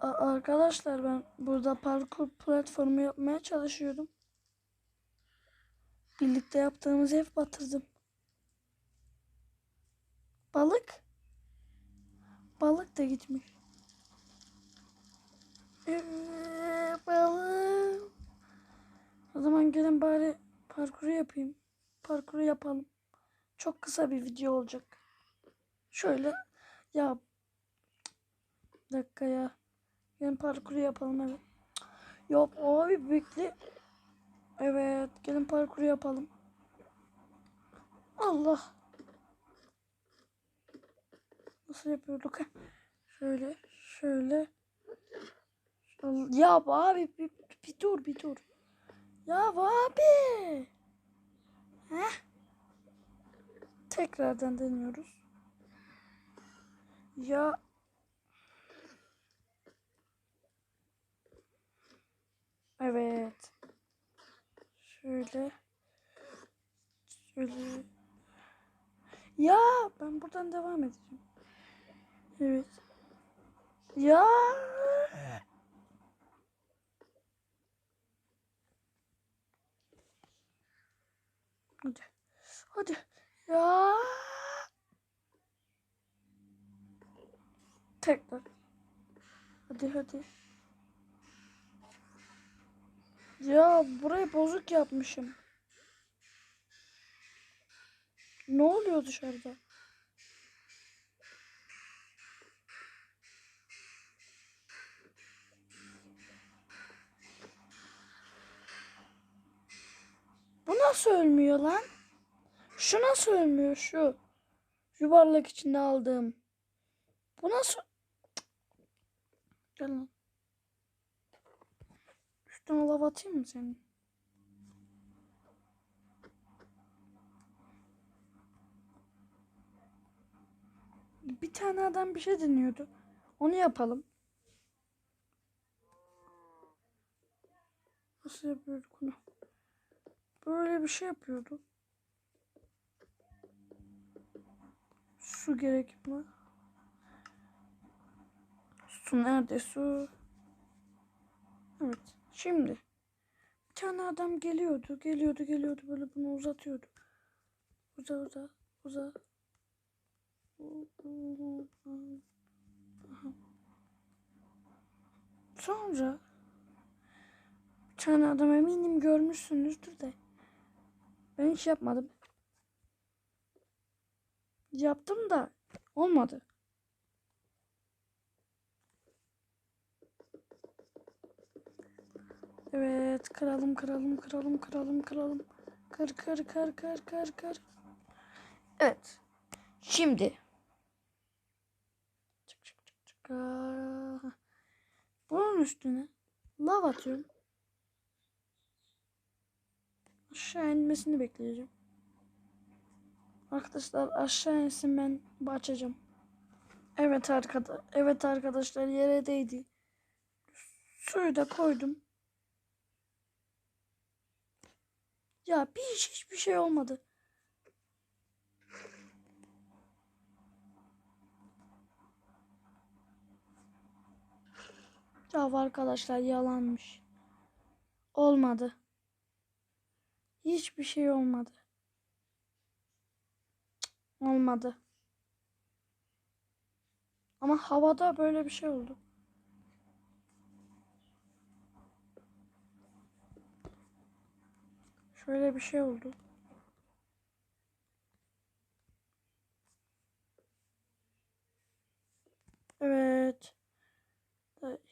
Arkadaşlar ben burada parkur platformu yapmaya çalışıyordum. Birlikte yaptığımız ev batırdım. Balık? Balık da gitmiş. Ee, balık. O zaman gelin bari parkuru yapayım. Parkuru yapalım. Çok kısa bir video olacak. Şöyle ya dakika ya. Gelin parkuru yapalım evet. Yok abi bekle. Evet gelin parkuru yapalım. Allah. Nasıl yapıyorduk? şöyle. Şöyle. Ya abi bir, bir dur bir dur. Ya abi. Heh. Tekrardan deniyoruz. Ya Evet. Şöyle. Şöyle. Ya ben buradan devam edeceğim. Evet. Ya. Hadi. Hadi. Ya. Tekrar. Hadi hadi. Ya burayı bozuk yapmışım. Ne oluyor dışarıda? Bu nasıl ölmüyor lan? Şu nasıl ölmüyor şu? Yuvarlak içinde aldığım. Bu nasıl? Gel lan. Üstüne lav atayım mı senin? Bir tane adam bir şey deniyordu. Onu yapalım. Nasıl yapıyorduk onu? Böyle bir şey yapıyordu. Su gerek mi? Su nerede su? Evet. Şimdi bir tane adam geliyordu, geliyordu, geliyordu böyle bunu uzatıyordu. Uza uza uza. Sonra bir tane adam eminim görmüşsünüzdür de ben hiç yapmadım. Yaptım da olmadı. Evet, kıralım, kıralım, kıralım, kıralım, kıralım. Kır, kır, kır, kır, kır, kır. Evet. Şimdi. Çık, çık, çık, çık. Bunun üstüne lav atıyorum. Aşağı inmesini bekleyeceğim. Arkadaşlar aşağı insin ben açacağım. Evet arkadaşlar, evet arkadaşlar yere değdi. Suyu da koydum. Ya bir hiç hiçbir şey olmadı. Ya arkadaşlar yalanmış. Olmadı. Hiçbir şey olmadı. Olmadı. Ama havada böyle bir şey oldu. Şöyle bir şey oldu. Evet.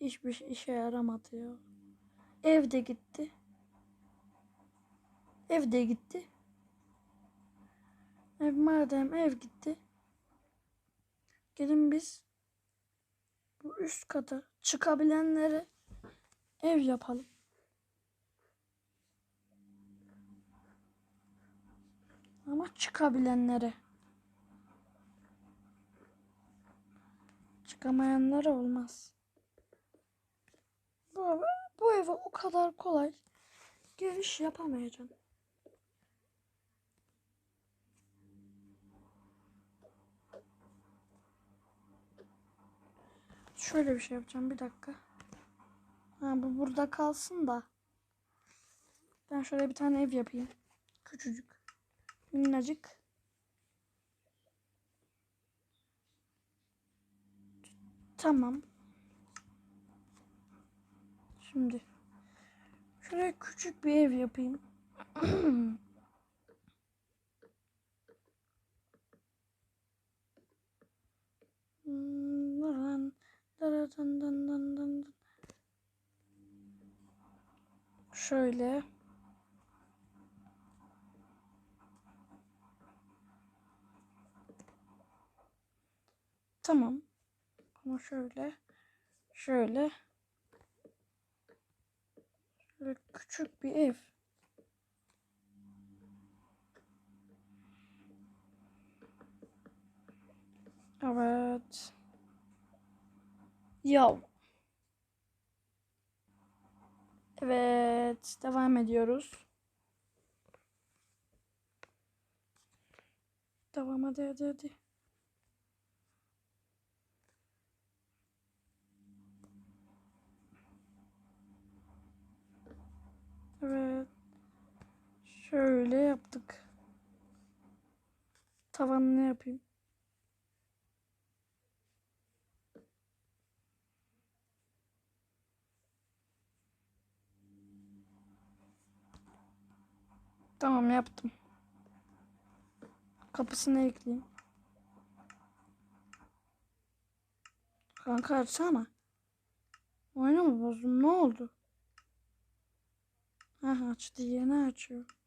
Hiçbir şey işe yaramadı ya. Ev de gitti. Ev de gitti. Ev madem ev gitti. Gelin biz bu üst kata çıkabilenlere ev yapalım. Ama çıkabilenlere. Çıkamayanlara olmaz. Bu, bu eve o kadar kolay giriş yapamayacaksın. Şöyle bir şey yapacağım bir dakika. Ha, bu burada kalsın da. Ben şöyle bir tane ev yapayım. Küçücük. Minnacık. Tamam. Şimdi şöyle küçük bir ev yapayım. Hmm. Şöyle. Tamam. Ama şöyle. Şöyle. Şöyle küçük bir ev. Evet. Ya. Evet, devam ediyoruz. Devam hadi hadi hadi. Evet. Şöyle yaptık. Tavanını yapayım. Tamam yaptım. Kapısını ekleyeyim. Kanka açsana. Oyunu mu bozdun? Ne oldu? Ha açtı yeni açıyor.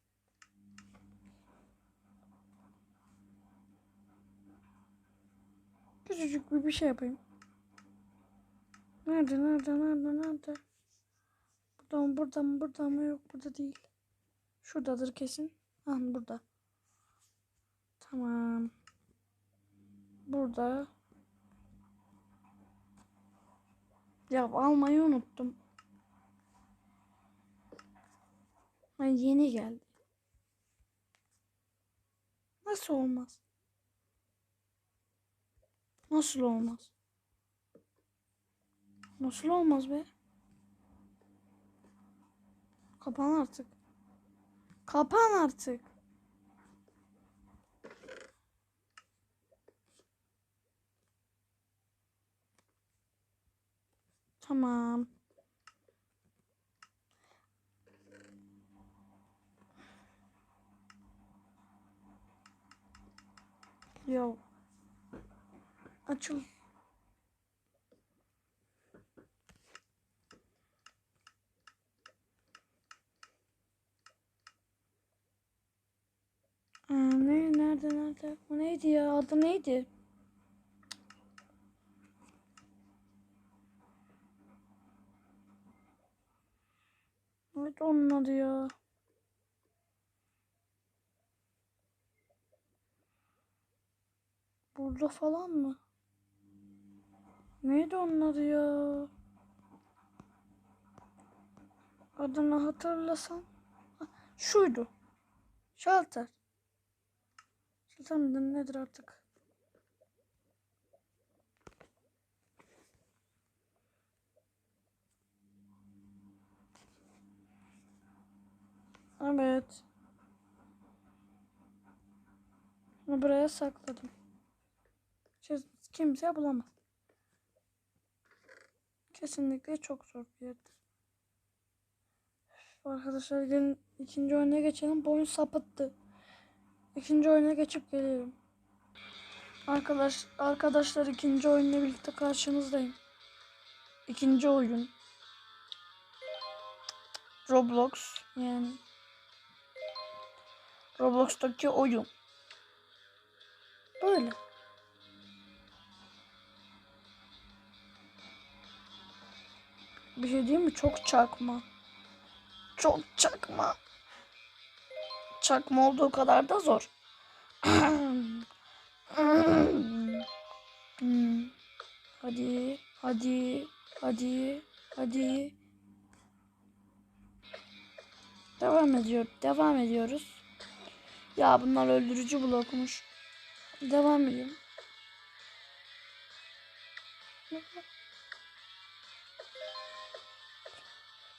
Küçücük bir bir şey yapayım. Nerede nerede nerede nerede? Burada mı burada mı burada mı yok burada değil. Şuradadır kesin. Ah burada. Tamam. Burada. Ya almayı unuttum. Ay yeni geldi. Nasıl olmaz? Nasıl olmaz? Nasıl olmaz be? Kapan artık. Kapan artık. Tamam. Yo. Açıl. Aa, ne nerede nerede? Bu neydi ya? Adı neydi? Evet onun adı ya. Burada falan mı? Neydi adı ya? Adını hatırlasam. Ha, Şuydu. Şalter. Şalter midir nedir artık? Evet. Bunu buraya sakladım. Kimse bulamaz. Kesinlikle çok zor bir yerdir. Arkadaşlar gelin ikinci oyuna geçelim. Bu oyun sapıttı. İkinci oyuna geçip geliyorum. Arkadaş, arkadaşlar ikinci oyunla birlikte karşınızdayım. İkinci oyun. Roblox yani. Roblox'taki oyun. Böyle. Bir şey diyeyim mi? Çok çakma. Çok çakma. Çakma olduğu kadar da zor. Hadi, hadi, hadi, hadi. Devam ediyor, devam ediyoruz. Ya bunlar öldürücü blokmuş. Devam edeyim.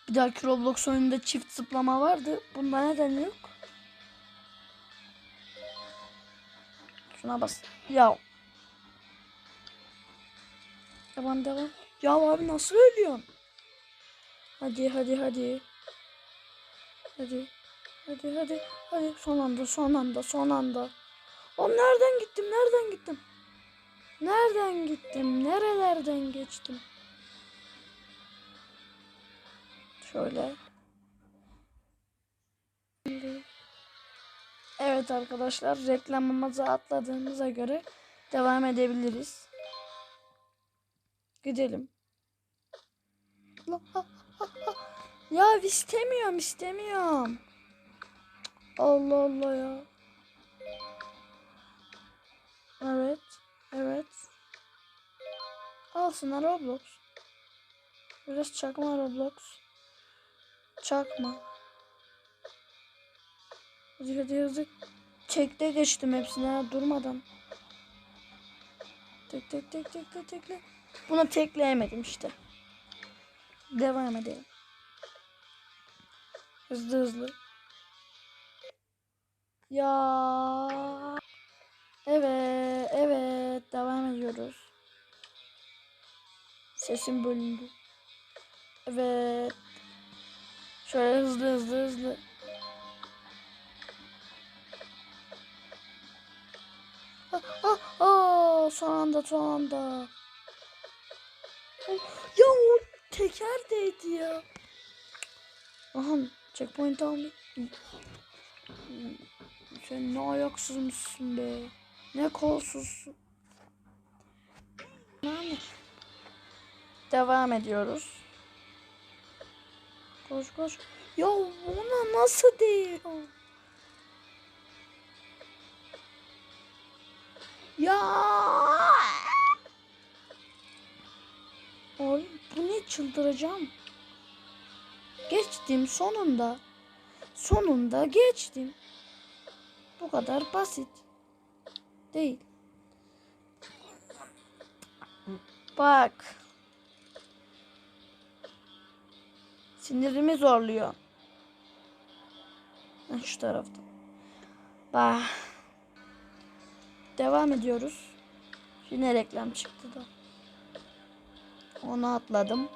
Bir dahaki Roblox oyununda çift zıplama vardı. Bunda neden yok? Şuna bas. Ya. Devam devam. Ya abi nasıl ölüyorsun? Hadi hadi hadi. Hadi. Hadi hadi. Hadi son anda son anda son anda. O nereden gittim nereden gittim? Nereden gittim? Nerelerden geçtim? Şöyle. Evet arkadaşlar reklamımızı atladığımıza göre devam edebiliriz. Gidelim. Ya istemiyorum istemiyorum. Allah Allah ya. Evet. Evet. Al sana Roblox. Biraz çakma Roblox. Çakma. Hadi hadi hızlı. Tekte geçtim hepsine ha, durmadan. Tek tek tek tek tek tekle. Buna tekleyemedim işte. Devam edelim. Hızlı hızlı. Ya. Evet, evet. Devam ediyoruz. Sesim bölündü. Evet. Şöyle hızlı hızlı hızlı. Ah, ah, ah, son anda son anda. Ya o teker değdi ya. Aha checkpoint aldım. Sen ne ayaksızmışsın be. Ne kolsuzsun. Devam ediyoruz. Koş koş. Ya buna nasıl değiyor? Ya. Oy bu ne çıldıracağım. Geçtim sonunda. Sonunda geçtim. Bu kadar basit. Değil. Bak. Sinirimi zorluyor. Şu tarafta. Bak. Devam ediyoruz. Yine reklam çıktı da. Onu atladım.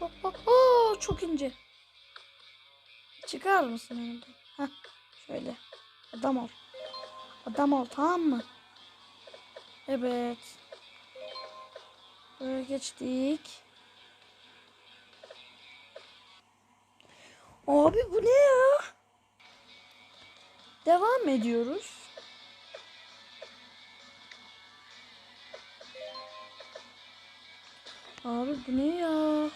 Oh, oh, oh, çok ince. Çıkar mısın önümden? Heh, şöyle. Adam ol. Adam ol tamam mı? Evet. Böyle geçtik. Abi bu ne ya? Devam ediyoruz. Abi bu ne ya?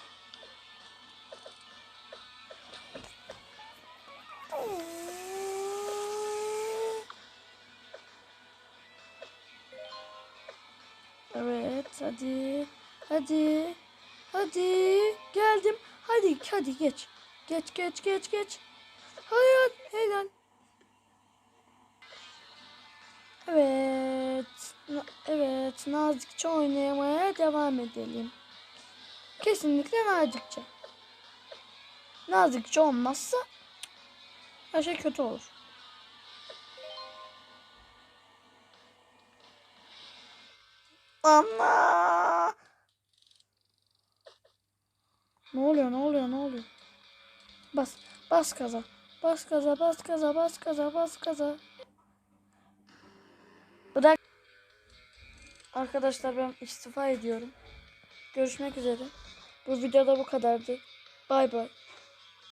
Hadi. Hadi. Hadi. Geldim. Hadi hadi geç. Geç geç geç geç. Hayır helal. Evet. Evet. Nazikçe oynamaya devam edelim. Kesinlikle nazikçe. Nazikçe olmazsa her şey kötü olur. Anna. Ne oluyor ne oluyor ne oluyor? Bas bas kaza. Bas kaza bas kaza bas kaza bas kaza. Bırak. Arkadaşlar ben istifa ediyorum. Görüşmek üzere. Bu videoda bu kadardı. Bay bay.